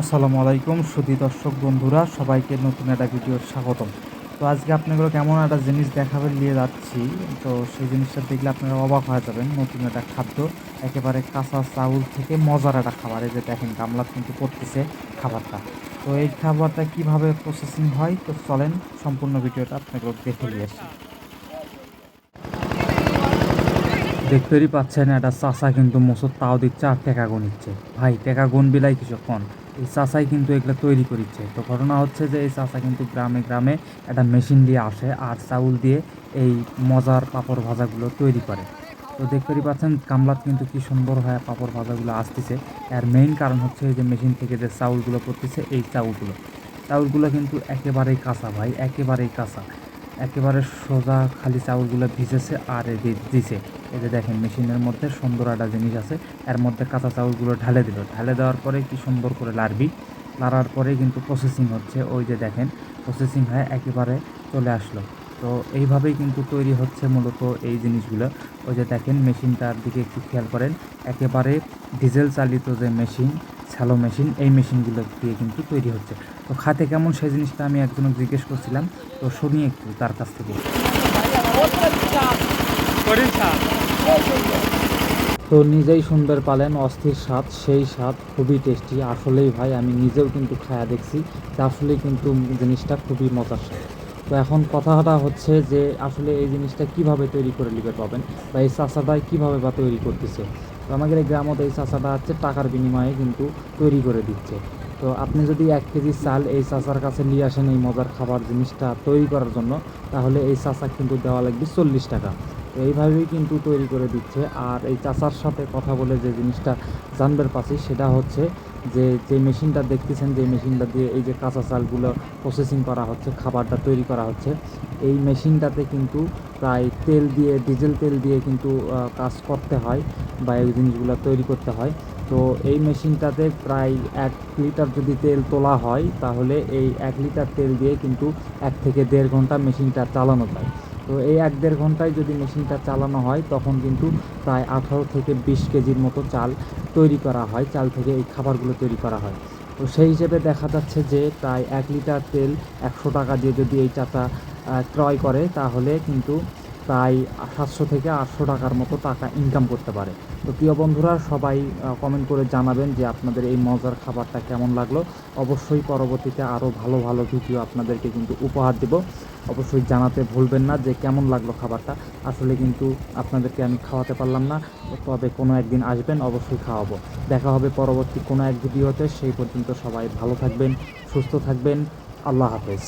আসসালামু আলাইকুম সুধী দর্শক বন্ধুরা, সবাইকে নতুন একটা ভিডিওর স্বাগতম। তো আজকে আপনাগুলো কেমন একটা জিনিস দেখাবে নিয়ে যাচ্ছি। তো সেই জিনিসটা দেখলে আপনারা অবাক হয়ে যাবেন, নতুন একটা খাদ্য, একেবারে কাঁচা চাউল থেকে মজার একটা খাবার। এই যে দেখেন গামলা কিন্তু করতেছে খাবারটা। তো এই খাবারটা কীভাবে প্রসেসিং হয়? তো চলেন, সম্পূর্ণ ভিডিওটা আপনাগুলো দেখে নিয়ে আসি। দেখতেই পাচ্ছেন, একটা চাষা কিন্তু মোসর তাও দিচ্ছে আর টেকা গুনিচ্ছে ভাই টেকা গুন বিলাই কিছুক্ষণ। এই চাষাই কিন্তু এগুলো তৈরি করিচ্ছে। তো ঘটনা হচ্ছে যে এই চাষা কিন্তু গ্রামে গ্রামে একটা মেশিন দিয়ে আসে আর চাউল দিয়ে এই মজার পাপড় ভাজাগুলো তৈরি করে। তো দেখতেই পাচ্ছেন কামলাত কিন্তু কি সুন্দর হয় পাপড় ভাজাগুলো আসতেছে। আর মেইন কারণ হচ্ছে এই যে মেশিন থেকে যে চাউলগুলো করতেছে এই চাউলগুলো। চাউলগুলো কিন্তু একেবারেই কাঁচা ভাই, একেবারেই কাঁচা। একেবারে সোজা খালি চাউলগুলো ভিজেছে আর দিছে। এই যে দেখেন, মেশিনের মধ্যে সুন্দর একটা জিনিস আছে। এর মধ্যে কাঁচা চাউলগুলো ঢালে দিল। ঢালে দেওয়ার পরে কি সুন্দর করে লাড়বি। লাড়ার পরে কিন্তু প্রসেসিং হচ্ছে। ওই যে দেখেন প্রসেসিং হয়ে একেবারে চলে আসলো। তো এইভাবেই কিন্তু তৈরি হচ্ছে মূলত এই জিনিসগুলো। ওই যে দেখেন মেশিনটার দিকে একটু খেয়াল করেন একেবারে ডিজেল চালিত যে মেশিন স্যালো মেশিন এই মেশিনগুলো দিয়ে কিন্তু তৈরি হচ্ছে। তো খাতে কেমন সেই জিনিসটা আমি একজনকে জিজ্ঞেস করছিলাম তো শুনি একটু তার কাছ থেকে। তো নিজেই সুন্দর পালেন অস্থির স্বাদ সেই স্বাদ খুবই টেস্টি আসলেই ভাই আমি নিজেও কিন্তু খায়া দেখছি আসলেই কিন্তু জিনিসটা খুবই মজার স্বাদ। তো এখন কথাটা হচ্ছে যে আসলে এই জিনিসটা কীভাবে তৈরি করে নিতে পাবেন? বা এই চাষাটা কীভাবে বা তৈরি করতেছে? তো আমাদের এই গ্রামত এই চাষাটা হচ্ছে টাকার বিনিময়ে কিন্তু তৈরি করে দিচ্ছে। তো আপনি যদি এক কেজি চাল এই চাষার কাছে নিয়ে আসেন এই মজার খাবার জিনিসটা তৈরি করার জন্য, তাহলে এই চাষা কিন্তু দেওয়া লাগবে চল্লিশ টাকা। এইভাবেই কিন্তু তৈরি করে দিচ্ছে। আর এই চাচার সাথে কথা বলে যে জিনিসটা জানবার পাচ্ছি সেটা হচ্ছে যে যে মেশিনটা দেখতেছেন, যে মেশিনটা দিয়ে এই যে কাঁচা চালগুলো প্রসেসিং করা হচ্ছে, খাবারটা তৈরি করা হচ্ছে, এই মেশিনটাতে কিন্তু প্রায় তেল দিয়ে, ডিজেল তেল দিয়ে কিন্তু কাজ করতে হয় বা এই জিনিসগুলো তৈরি করতে হয়। তো এই মেশিনটাতে প্রায় এক লিটার যদি তেল তোলা হয়, তাহলে এই এক লিটার তেল দিয়ে কিন্তু এক থেকে দেড় ঘণ্টা মেশিনটা চালানো যায়। তো এই এক দেড় ঘন্টায় যদি মেশিনটা চালানো হয়, তখন কিন্তু প্রায় আঠারো থেকে বিশ কেজির মতো চাল তৈরি করা হয়, চাল থেকে এই খাবারগুলো তৈরি করা হয়। তো সেই হিসেবে দেখা যাচ্ছে যে প্রায় এক লিটার তেল একশো টাকা দিয়ে যদি এই চাটা ক্রয় করে, তাহলে কিন্তু প্রায় সাতশো থেকে আটশো টাকার মতো টাকা ইনকাম করতে পারে। তো প্রিয় বন্ধুরা, সবাই কমেন্ট করে জানাবেন যে আপনাদের এই মজার খাবারটা কেমন লাগল। অবশ্যই পরবর্তীতে আরও ভালো ভালো ভিডিও আপনাদেরকে কিন্তু উপহার দেব। অবশ্যই জানাতে ভুলবেন না যে কেমন লাগল খাবারটা। আসলে কিন্তু আপনাদেরকে আমি খাওয়াতে পারলাম না, তবে কোনো একদিন আসবেন, অবশ্যই খাওয়াবো। দেখা হবে পরবর্তী কোনো এক ভিডিওতে সেই পর্যন্ত সবাই ভালো থাকবেন, সুস্থ থাকবেন। আল্লাহ হাফেজ।